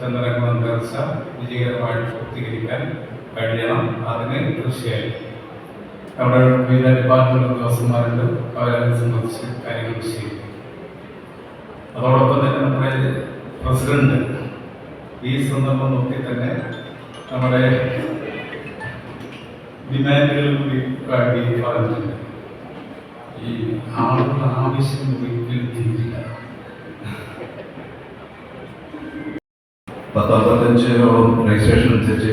ചന്ദ്രകുളം നേർച്ച വിജയകരമായിട്ട് പൂർത്തീകരിക്കാൻ കഴിയണം അതിന് തീർച്ചയായും. നമ്മുടെ വിവിധ ഡിപ്പാർട്ട്മെന്റ് ഉദ്യോഗസ്ഥന്മാരുണ്ട്. അവരെ സംബന്ധിച്ച് കാര്യങ്ങൾ ചെയ്യും. അതോടൊപ്പം തന്നെ നമ്മുടെ പ്രസിഡന്റ് ഈ സന്ദർഭം നോക്കി തന്നെ നമ്മുടെ ഡിമാൻഡുകൾ കൂടി പറഞ്ഞിട്ടുണ്ട്. ഈ ആളുകളുടെ ആവശ്യം ഒരിക്കലും തീരില്ല. പത്തമ്പത്തഞ്ചോളം രജിസ്ട്രേഷൻ അനുസരിച്ച്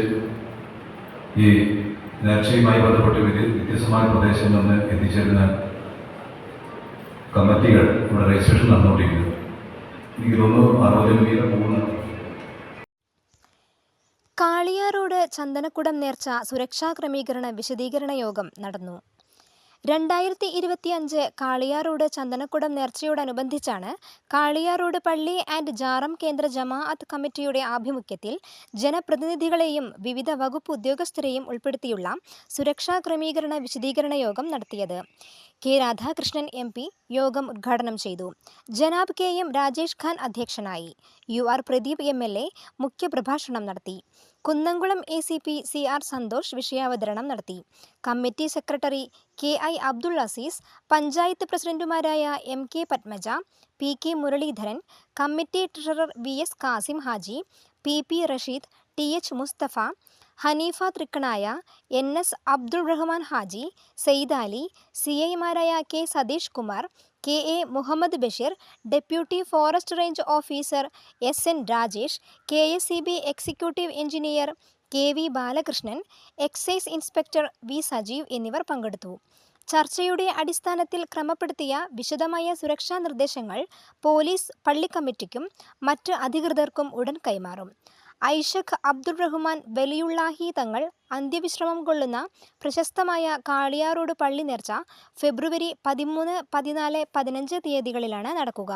ഈ നേർച്ചയുമായി ബന്ധപ്പെട്ട് വ്യത്യസ്തമായ പ്രദേശങ്ങളിൽ നിന്ന് എത്തിച്ചേരുന്ന കമ്മിറ്റികൾ ഇവിടെ രജിസ്ട്രേഷൻ നടന്നുകൊണ്ടിരിക്കുന്നു. കാളിയാറോഡ് ചന്ദനക്കുടം നേർച്ച സുരക്ഷാ ക്രമീകരണ വിശദീകരണ യോഗം നടന്നു. രണ്ടായിരത്തി ഇരുപത്തിയഞ്ച് കാളിയാറോഡ് ചന്ദനക്കുടം നേർച്ചയോടനുബന്ധിച്ചാണ് കാളിയാറോഡ് പള്ളി ആൻഡ് ജാറം കേന്ദ്ര ജമാഅത്ത് കമ്മിറ്റിയുടെ ആഭിമുഖ്യത്തിൽ ജനപ്രതിനിധികളെയും വിവിധ വകുപ്പ് ഉദ്യോഗസ്ഥരെയും ഉൾപ്പെടുത്തിയുള്ള സുരക്ഷാ ക്രമീകരണ വിശദീകരണ യോഗം നടത്തിയത്. കെ രാധാകൃഷ്ണൻ എം പി യോഗം ഉദ്ഘാടനം ചെയ്തു. ജനാബ് കെ എം രാജേഷ് ഖാൻ അധ്യക്ഷനായി. U R Pradeep M L A മുഖ്യപ്രഭാഷണം നടത്തി. Kunnamkulam A C P C R Santhosh വിഷയാവതരണം നടത്തി. Committee secretary K I Abdul Azeez panchayat പ്രസിഡന്റുമാരായ M K Padmaja P K Muraleedharan committee treasurer V S Kasim Haji P P Rasheed T H Mustafa Haneefa Thrikkanaya N S Abdul Rahman Haji Sayed Ali C ഐമാരായ K Sathish Kumar K A Muhammad Basheer deputy forest range officer S N Rajesh K S C B executive engineer K V Balakrishnan excise inspector V Sajeev എന്നിവർ പങ്കെടുത്തു. ചർച്ചയുടെ അടിസ്ഥാനത്തിൽ ക്രമപ്പെടുത്തിയ വിശദമായ സുരക്ഷാ നിർദ്ദേശങ്ങൾ police പള്ളി കമ്മിറ്റിക്കും മറ്റ് അധികൃതർക്കും ഉടൻ കൈമാറും. ഐഷഖ് അബ്ദുൾ റഹ്മാൻ വലിയുള്ളാഹി തങ്ങൾ അന്ത്യവിശ്രമം കൊള്ളുന്ന പ്രശസ്തമായ കാളിയാറോഡ് പള്ളി നേർച്ച ഫെബ്രുവരി പതിമൂന്ന് പതിനാല് പതിനഞ്ച് തീയതികളിലാണ് നടക്കുക.